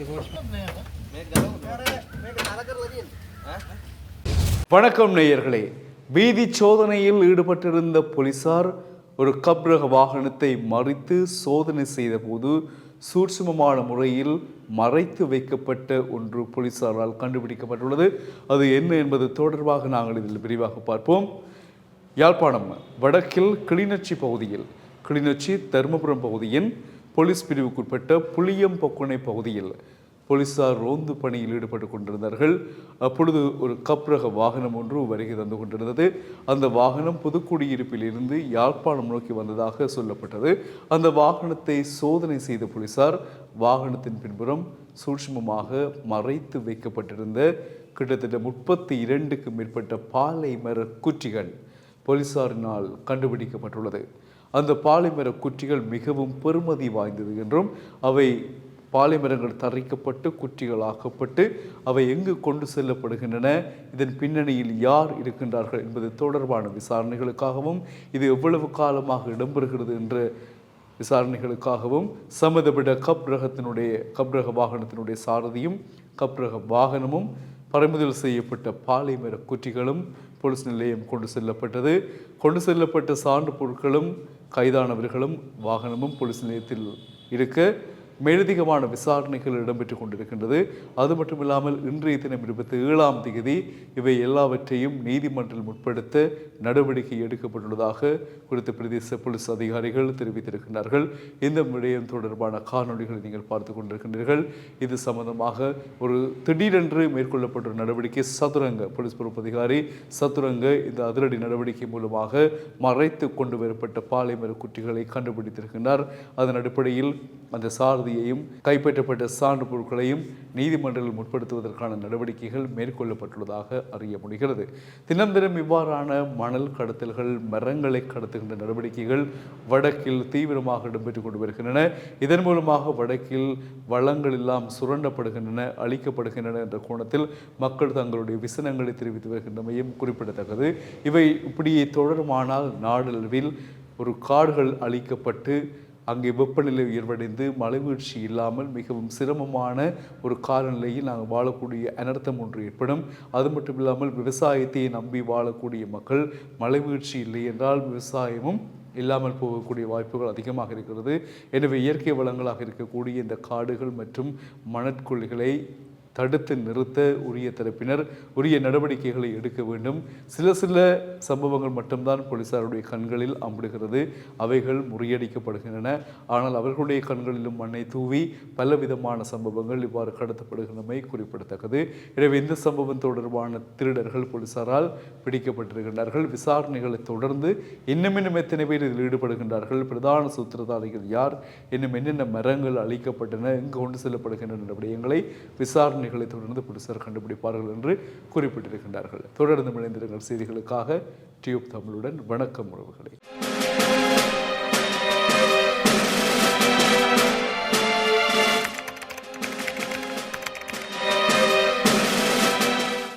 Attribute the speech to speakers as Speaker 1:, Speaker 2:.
Speaker 1: ఇప్పుడు
Speaker 2: வணக்கம் நேயர்களே. வீதி சோதனையில் ஈடுபட்டிருந்த போலீசார் ஒரு கப்ரக வாகனத்தை மறித்து சோதனை செய்தபோது சூட்சுமமான முறையில் மறைத்து வைக்கப்பட்ட ஒன்று போலீசாரால் கண்டுபிடிக்கப்பட்டுள்ளது. அது என்ன என்பது தொடர்பாக நாங்கள் இதில் விரிவாக பார்ப்போம். யாழ்ப்பாணம் வடக்கில் கிளிநொச்சி பகுதியில் கிளிநொச்சி தருமபுரம் பகுதியின் போலீஸ் பிரிவுக்குட்பட்ட புளியம்பொக்குனை பகுதியில் போலீசார் ரோந்து பணியில் ஈடுபட்டு கொண்டிருந்தார்கள். அப்பொழுது ஒரு கப்ரக வாகனம் ஒன்று வருகை தந்து கொண்டிருந்தது. அந்த வாகனம் புதுக்குடியிருப்பில் இருந்து யாழ்ப்பாணம் நோக்கி வந்ததாக சொல்லப்பட்டது. அந்த வாகனத்தை சோதனை செய்த போலீசார் வாகனத்தின் பின்புறம் சூட்சமமாக மறைத்து வைக்கப்பட்டிருந்த கிட்டத்தட்ட முப்பத்தி இரண்டுக்கு மேற்பட்ட பாலை மர குற்றிகள் போலீசாரினால் கண்டுபிடிக்கப்பட்டுள்ளது. அந்த பாலைமர குற்றிகள் மிகவும் பெருமதி வாய்ந்தது என்றும் அவை பாலைமரங்கள் தரைக்கப்பட்டு குற்றிகளாக்கப்பட்டு அவை எங்கு கொண்டு செல்லப்படுகின்றன? இதன் பின்னணியில் யார் இருக்கின்றார்கள் என்பது தொடர்பான விசாரணைகளுக்காகவும் இது எவ்வளவு காலமாக இடம்பெறுகிறது என்ற விசாரணைகளுக்காகவும் சம்மந்தப்பட்ட கப்ரகத்தினுடைய கப்ரக வாகனத்தினுடைய சாரதியும் கப்ரக வாகனமும் பறிமுதல் செய்யப்பட்ட பாலைமர குற்றிகளும் போலீஸ் நிலையம் கொண்டு செல்லப்பட்டது. கொண்டு செல்லப்பட்ட சான்று பொருட்களும் கைதானவர்களும் வாகனமும் போலீஸ் நிலையத்தில் இருக்க. மேலதிகமான விசாரணைகள் இடம்பெற்றுக் கொண்டிருக்கின்றது. அது மட்டும் இல்லாமல் இன்றைய தினம் இருபத்தி ஏழாம் தேதி இவை எல்லாவற்றையும் நீதிமன்றில் முற்படுத்த நடவடிக்கை எடுக்கப்பட்டுள்ளதாக குறித்த பிரதேச போலீஸ் அதிகாரிகள் தெரிவித்திருக்கின்றார்கள். இந்த விடயம் தொடர்பான காணொலிகளை நீங்கள் பார்த்து கொண்டிருக்கின்றீர்கள். இது சம்பந்தமாக ஒரு திடீரென்று மேற்கொள்ளப்பட்ட ஒரு நடவடிக்கை சதுரங்க போலீஸ் பொறுப்பு அதிகாரி சதுரங்க இந்த அதிரடி நடவடிக்கை மூலமாக மறைத்து கொண்டு வரப்பட்ட பாலைமர குட்டிகளை கண்டுபிடித்திருக்கிறார் அதன் அடிப்படையில் அந்த சாரதியையும் கைப்பற்றப்பட்ட சான்று பொருட்களையும் நீதிமன்றத்தில் முற்படுத்துவதற்கான நடவடிக்கைகள் மேற்கொள்ளப்பட்டுள்ளதாக அறிய முடிகிறது. தினம் இவ்வாறான மணல் கடத்தல்கள் மரங்களை கடத்துகின்ற நடவடிக்கைகள் வடக்கில் தீவிரமாக இடம்பெற்றுக் கொண்டு வருகின்றன. இதன் மூலமாக வடக்கில் வளங்கள் எல்லாம் சுரண்டப்படுகின்றன அழிக்கப்படுகின்றன என்ற கோணத்தில் மக்கள் தங்களுடைய விசனங்களை தெரிவித்து வருகின்றமையும் குறிப்பிடத்தக்கது. இவை இப்படியே தொடருமானால் நாடளவில் ஒரு காடுகள் அழிக்கப்பட்டு அங்கே வெப்பநிலை உயர்வடைந்து மலைவீழ்ச்சி இல்லாமல் மிகவும் சிரமமான ஒரு காலநிலையில் நாங்கள் வாழக்கூடிய அனர்த்தம் ஒன்று ஏற்படும். அது மட்டும் இல்லாமல் விவசாயத்தை நம்பி வாழக்கூடிய மக்கள் மலைவீழ்ச்சி இல்லை என்றால் விவசாயமும் இல்லாமல் போகக்கூடிய வாய்ப்புகள் அதிகமாக இருக்கிறது. எனவே இயற்கை வளங்களாக இருக்கக்கூடிய இந்த காடுகள் மற்றும் மணற்கொள்ளிகளை தடுத்து நிறுத்த உரிய தரப்பினர் உரிய நடவடிக்கைகளை எடுக்க வேண்டும். சில சில சம்பவங்கள் மட்டும்தான் போலீசாருடைய கண்களில் அம்பிடுகிறது. அவைகள் முறியடிக்கப்படுகின்றன. ஆனால் அவர்களுடைய கண்களிலும் மண்ணை தூவி பலவிதமான சம்பவங்கள் இவ்வாறு கடத்தப்படுகின்றமை குறிப்பிடத்தக்கது. எனவே இந்த சம்பவம் தொடர்பான திருடர்கள் போலீசாரால் பிடிக்கப்பட்டிருக்கின்றார்கள். விசாரணைகளை தொடர்ந்து இன்னும் இன்னும் எத்தனை பேர் இதில் ஈடுபடுகின்றார்கள்? பிரதான சூத்திரதாரிகள் யார்? இன்னும் என்னென்ன மரங்கள் அழிக்கப்பட்டன? எங்கு கொண்டு செல்லப்படுகின்றன? விடயங்களை விசாரணை விசாரணைகளை தொடர்ந்து போலீசார் கண்டுபிடிப்பார்கள் என்று குறிப்பிட்டிருக்கின்றார்கள். தொடர்ந்து இணைந்திருங்கள் செய்திகளுக்காக டியூப் தமிழுடன் வணக்கம் உறவுகளை.